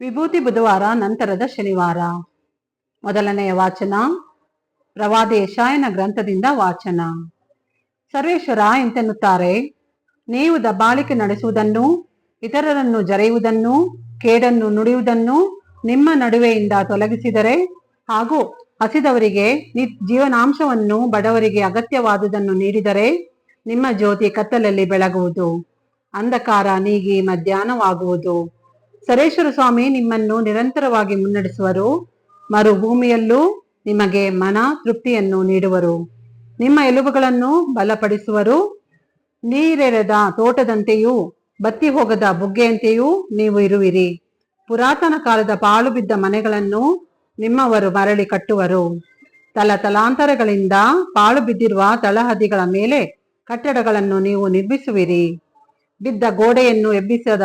ವಿಭೂತಿ ಬುಧವಾರ, ನಂತರದ ಶನಿವಾರ. ಮೊದಲನೆಯ ವಾಚನ, ಪ್ರವಾದಿ ಯಶಾಯನ ಗ್ರಂಥದಿಂದ ವಾಚನ. ಸರ್ವೇಶ್ವರ ಎಂತೆನ್ನುತ್ತಾರೆ, ನೀವು ದಬ್ಬಾಳಿಕೆ ನಡೆಸುವುದನ್ನು, ಇತರರನ್ನು ಜರೆಯುವುದನ್ನು, ಕೇಡನ್ನು ನುಡಿಯುವುದನ್ನು ನಿಮ್ಮ ನಡುವೆಯಿಂದ ತೊಲಗಿಸಿದರೆ, ಹಾಗೂ ಹಸಿದವರಿಗೆ ನಿ ಜೀವನಾಂಶವನ್ನು ಬಡವರಿಗೆ ಅಗತ್ಯವಾದುದನ್ನು ನೀಡಿದರೆ, ನಿಮ್ಮ ಜ್ಯೋತಿ ಕತ್ತಲಲ್ಲಿ ಬೆಳಗುವುದು. ಅಂಧಕಾರ ನೀಗಿ ಮಧ್ಯಾಹ್ನವಾಗುವುದು. ಸರೇಶ್ವರ ಸ್ವಾಮಿ ನಿಮ್ಮನ್ನು ನಿರಂತರವಾಗಿ ಮುನ್ನಡೆಸುವರು. ಮರುಭೂಮಿಯಲ್ಲೂ ನಿಮಗೆ ಮನ ತೃಪ್ತಿಯನ್ನು ನೀಡುವರು. ನಿಮ್ಮ ಎಲುಬುಗಳನ್ನು ಬಲಪಡಿಸುವರು. ನೀರೆರೆದ ತೋಟದಂತೆಯೂ, ಬತ್ತಿ ಹೋಗದ ಬುಗ್ಗೆಯಂತೆಯೂ ನೀವು ಇರುವಿರಿ. ಪುರಾತನ ಕಾಲದ ಪಾಳು ಬಿದ್ದ ಮನೆಗಳನ್ನು ನಿಮ್ಮವರು ಮರಳಿ ಕಟ್ಟುವರು. ತಲ ತಲಾಂತರಗಳಿಂದ ಪಾಳು ಬಿದ್ದಿರುವ ತಳಹದಿಗಳ ಮೇಲೆ ಕಟ್ಟಡಗಳನ್ನು ನೀವು ನಿರ್ಮಿಸುವಿರಿ. ಬಿದ್ದ ಗೋಡೆಯನ್ನು ಎಬ್ಬಿಸದ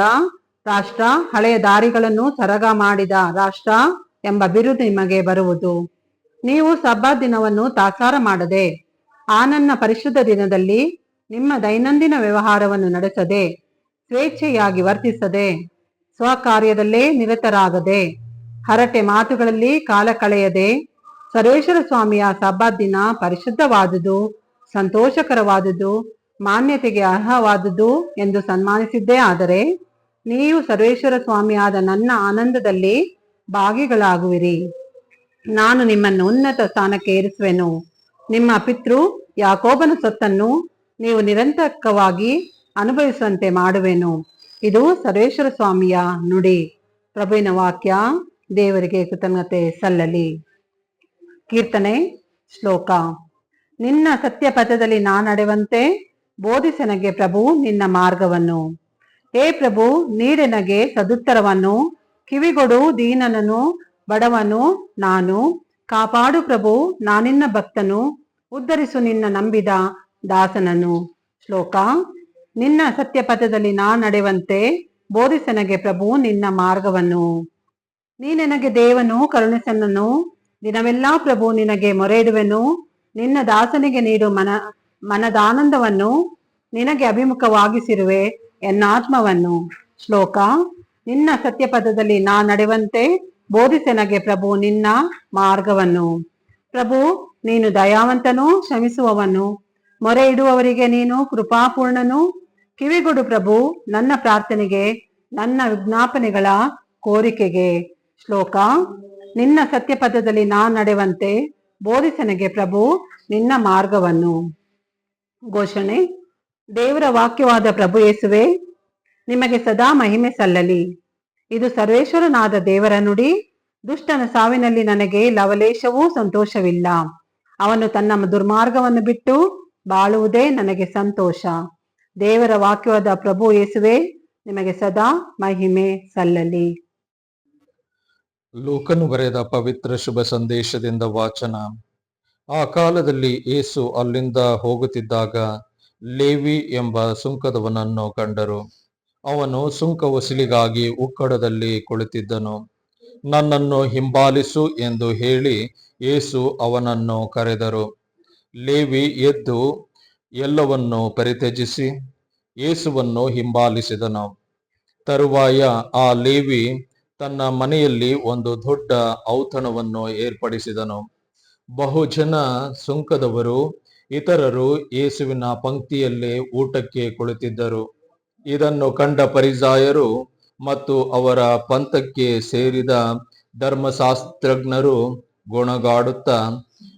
ರಾಷ್ಟ್ರ ಹಳೆಯ ದಾರಿಗಳನ್ನು ಸರಗ ಮಾಡಿದ ರಾಷ್ಟ್ರ ಎಂಬ ಬಿರುದು ನಿಮಗೆ ಬರುವುದು. ನೀವು ಸಬ್ಬಾ ದಿನವನ್ನು ತಾಸಾರ ಮಾಡದೆ, ಆ ನನ್ನ ಪರಿಶುದ್ಧ ದಿನದಲ್ಲಿ ನಿಮ್ಮ ದೈನಂದಿನ ವ್ಯವಹಾರವನ್ನು ನಡೆಸದೆ, ಸ್ವೇಚ್ಛೆಯಾಗಿ ವರ್ತಿಸದೆ, ಸ್ವಕಾರ್ಯದಲ್ಲೇ ನಿರತರಾಗದೆ, ಹರಟೆ ಮಾತುಗಳಲ್ಲಿ ಕಾಲ ಕಳೆಯದೆ ಸರ್ವೇಶ್ವರ ಸ್ವಾಮಿಯ ಸಬ್ಬಾ ದಿನ ಪರಿಶುದ್ಧವಾದುದು, ಸಂತೋಷಕರವಾದುದು, ಮಾನ್ಯತೆಗೆ ಅರ್ಹವಾದುದು ಎಂದು ಸನ್ಮಾನಿಸಿದ್ದೇ ಆದರೆ ನೀವು ಸರ್ವೇಶ್ವರ ಸ್ವಾಮಿಯಾದ ನನ್ನ ಆನಂದದಲ್ಲಿ ಭಾಗಿಗಳಾಗುವಿರಿ. ನಾನು ನಿಮ್ಮನ್ನು ಉನ್ನತ ಸ್ಥಾನಕ್ಕೆ ಏರಿಸುವೆನು. ನಿಮ್ಮ ಪಿತೃ ಯಾಕೋಬನ ಸೊತ್ತನ್ನು ನೀವು ನಿರಂತರವಾಗಿ ಅನುಭವಿಸುವಂತೆ ಮಾಡುವೆನು. ಇದು ಸರ್ವೇಶ್ವರ ಸ್ವಾಮಿಯ ನುಡಿ. ಪ್ರಭುವಿನ ವಾಕ್ಯ ದೇವರಿಗೆ ಕೃತಜ್ಞತೆ ಸಲ್ಲಲಿ. ಕೀರ್ತನೆ ಶ್ಲೋಕ. ನಿನ್ನ ಸತ್ಯ ಪಥದಲ್ಲಿ ನಾ ನಡೆವಂತೆ ಬೋಧಿಸನಗೆ ಪ್ರಭು ನಿನ್ನ ಮಾರ್ಗವನ್ನು. ಹೇ ಪ್ರಭು ನೀಡೆನಗೆ ಸದುತ್ತರವನ್ನು, ಕಿವಿಗೊಡು ದೀನನನು, ಬಡವನು ನಾನು. ಕಾಪಾಡು ಪ್ರಭು, ನಾನಿನ್ನ ಭಕ್ತನು, ಉದ್ಧರಿಸು ನಿನ್ನ ನಂಬಿದ ದಾಸನನು. ಶ್ಲೋಕ, ನಿನ್ನ ಸತ್ಯ ಪಥದಲ್ಲಿ ನಾ ನಡೆವಂತೆ ಬೋಧಿಸನಗೆ ಪ್ರಭು ನಿನ್ನ ಮಾರ್ಗವನ್ನು. ನೀನೆನಗೆ ದೇವನು, ಕರುಣಿಸನನು, ದಿನವೆಲ್ಲಾ ಪ್ರಭು ನಿನಗೆ ಮೊರೆ ಇಡುವೆನು ನಿನ್ನ ದಾಸನಿಗೆ ನೀಡು ಮನ ಮನದಾನಂದವನ್ನು ನಿನಗೆ ಅಭಿಮುಖವಾಗಿಸಿರುವೆ. ಎನ್ನಾತ್ಮವನ್ನು ಶ್ಲೋಕ, ನಿನ್ನ ಸತ್ಯಪದದಲ್ಲಿ ನಾ ನಡೆವಂತೆ ಬೋಧಿಸೆನಗೆ ಪ್ರಭು ನಿನ್ನ ಮಾರ್ಗವನ್ನು. ಪ್ರಭು, ನೀನು ದಯಾವಂತನು ಶ್ರಮಿಸುವವನು. ಮೊರೆ ಇಡುವವರಿಗೆ ನೀನು ಕೃಪಾಪೂರ್ಣನು. ಕಿವಿಗೊಡು ಪ್ರಭು, ನನ್ನ ಪ್ರಾರ್ಥನೆಗೆ, ನನ್ನ ವಿಜ್ಞಾಪನೆಗಳ ಕೋರಿಕೆಗೆ. ಶ್ಲೋಕ, ನಿನ್ನ ಸತ್ಯಪದದಲ್ಲಿ ನಾ ನಡೆವಂತೆ ಬೋಧಿಸನಿಗೆ ಪ್ರಭು ನಿನ್ನ ಮಾರ್ಗವನ್ನು. ಘೋಷಣೆ ದೇವರ ವಾಕ್ಯವಾದ ಪ್ರಭು ಯೇಸುವೆ, ನಿಮಗೆ ಸದಾ ಮಹಿಮೆ ಸಲ್ಲಲಿ. ಇದು ಸರ್ವೇಶ್ವರನಾದ ದೇವರ ನುಡಿ. ದುಷ್ಟನ ಸಾವಿನಲ್ಲಿ ನನಗೆ ಲವಲೇಶವೂ ಸಂತೋಷವಿಲ್ಲ. ಅವನು ತನ್ನ ದುರ್ಮಾರ್ಗವನ್ನು ಬಿಟ್ಟು ಬಾಳುವುದೇ ನನಗೆ ಸಂತೋಷ. ದೇವರ ವಾಕ್ಯವಾದ ಪ್ರಭು ಯೇಸುವೆ, ನಿಮಗೆ ಸದಾ ಮಹಿಮೆ ಸಲ್ಲಲಿ. ಲೋಕನು ಬರೆದ ಪವಿತ್ರ ಶುಭ ಸಂದೇಶದಿಂದ ವಾಚನ. ಆ ಕಾಲದಲ್ಲಿ ಏಸು ಅಲ್ಲಿಂದ ಹೋಗುತ್ತಿದ್ದಾಗ ಲೇವಿ ಎಂಬ ಸುಂಕದವನನ್ನು ಕಂಡರು. ಅವನು ಸುಂಕ ವಸೂಲಿಗಾಗಿ ಉಕ್ಕಡದಲ್ಲಿ ಕುಳಿತಿದ್ದನು. ನನ್ನನ್ನು ಹಿಂಬಾಲಿಸು ಎಂದು ಹೇಳಿ ಏಸು ಅವನನ್ನು ಕರೆದರು. ಲೇವಿ ಎದ್ದು ಎಲ್ಲವನ್ನು ಪರಿತ್ಯಜಿಸಿ ಏಸುವನ್ನು ಹಿಂಬಾಲಿಸಿದನು. ತರುವಾಯ ಆ ಲೇವಿ ತನ್ನ ಮನೆಯಲ್ಲಿ ಒಂದು ದೊಡ್ಡ ಔತಣವನ್ನು ಏರ್ಪಡಿಸಿದನು. ಬಹುಜನ ಸುಂಕದವರು ಇತರರು ಯೇಸುವಿನ ಪಂಕ್ತಿಯಲ್ಲೇ ಊಟಕ್ಕೆ ಕುಳಿತಿದ್ದರು. ಇದನ್ನು ಕಂಡ ಪರಿಸಾಯರು ಮತ್ತು ಅವರ ಪಂಥಕ್ಕೆ ಸೇರಿದ ಧರ್ಮಶಾಸ್ತ್ರಜ್ಞರು ಗುಣಗಾಡುತ್ತಾ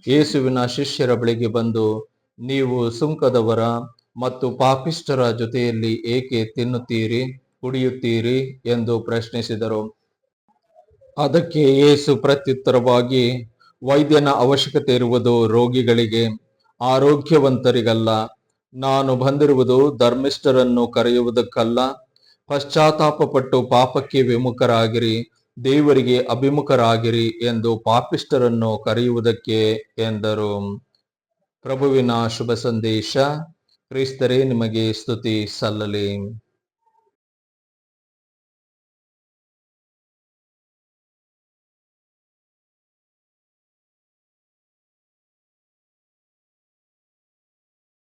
ಯೇಸುವಿನ ಶಿಷ್ಯರ ಬಳಿಗೆ ಬಂದು, ನೀವು ಸುಂಕದವರ ಮತ್ತು ಪಾಪಿಷ್ಟರ ಜೊತೆಯಲ್ಲಿ ಏಕೆ ತಿನ್ನುತ್ತೀರಿ, ಕುಡಿಯುತ್ತೀರಿ? ಎಂದು ಪ್ರಶ್ನಿಸಿದರು. ಅದಕ್ಕೆ ಯೇಸು ಪ್ರತ್ಯುತ್ತರವಾಗಿ, ವೈದ್ಯನ ಅವಶ್ಯಕತೆ ಇರುವುದು ರೋಗಿಗಳಿಗೆ ಆರೋಗ್ಯವಂತರಿಗಲ್ಲ. ನಾನು ಬಂದಿರುವುದು ಧರ್ಮಿಷ್ಠರನ್ನು ಕರೆಯುವುದಕ್ಕಲ್ಲ. ಪಶ್ಚಾತ್ತಾಪಪಟ್ಟು ಪಾಪಕ್ಕೆ ವಿಮುಖರಾಗಿರಿ, ದೇವರಿಗೆ ಅಭಿಮುಖರಾಗಿರಿ ಎಂದು ಪಾಪಿಷ್ಠರನ್ನು ಕರೆಯುವುದಕ್ಕೆ ಎಂದರು. ಪ್ರಭುವಿನ ಶುಭ ಸಂದೇಶ. ಕ್ರೈಸ್ತರೇ, ನಿಮಗೆ ಸ್ತುತಿ ಸಲ್ಲಲಿ.